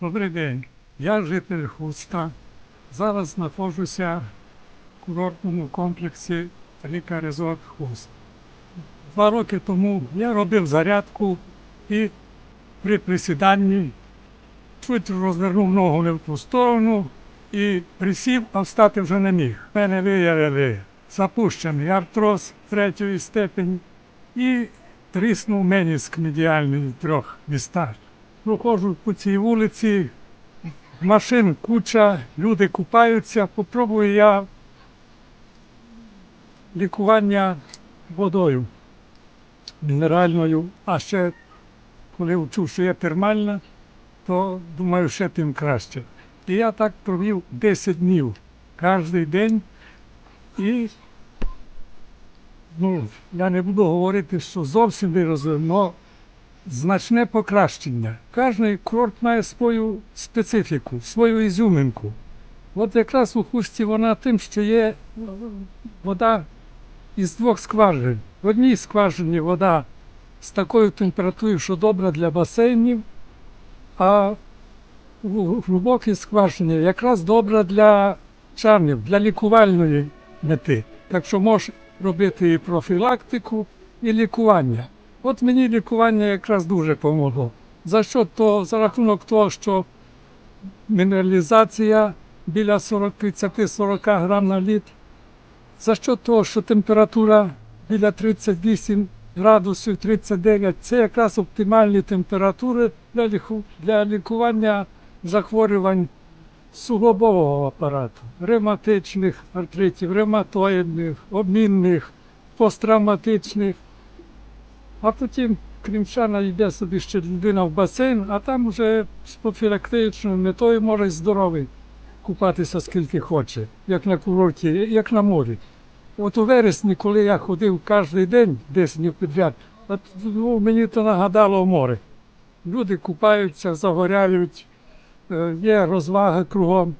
Добрий день. Я житель Хуста. Зараз знаходжуся в курортному комплексі Ріка Резорт Хуст. Два роки тому я робив зарядку і при присіданні чуть розвернув ногу не в ту сторону і присів, а встати вже не міг. Мене виявили запущений артроз третьої степені і тріснув меніск медіальний в трьох містах. Проходжу по цій вулиці, машин куча, люди купаються. Попробую я лікування водою мінеральною, а ще коли вчув, що є термальна, то думаю, ще тим краще. І я так провів 10 днів кожен день. І ну, я не буду говорити, що зовсім виразив, але значне покращення. Кожний курорт має свою специфіку, свою ізюминку. От якраз у хусті вона тим, що є вода із двох скважин. В одній скважині вода з такою температурою, що добра для басейнів, а у глибокій скважині якраз добра для чарнів, для лікувальної мети. Так що можеш робити і профілактику, і лікування. От мені лікування якраз дуже помогло. За що то за рахунок того, що мінералізація біля 40, 30-40 грам на літр, за що того, що температура біля 38 градусів 39, це якраз оптимальні температури для, ліку, для лікування захворювань суглобового апарату, ревматичних артритів, ревматоїдних, обмінних, посттравматичних. А потім, крім чана, йде собі ще людина в басейн, а там вже з профілактичною метою може здоровий купатися скільки хоче, як на курорті, як на морі. От у вересні, коли я ходив кожен день, 10 днів підряд, от, ну, мені то нагадало море. Люди купаються, загоряють, е, є розваги кругом.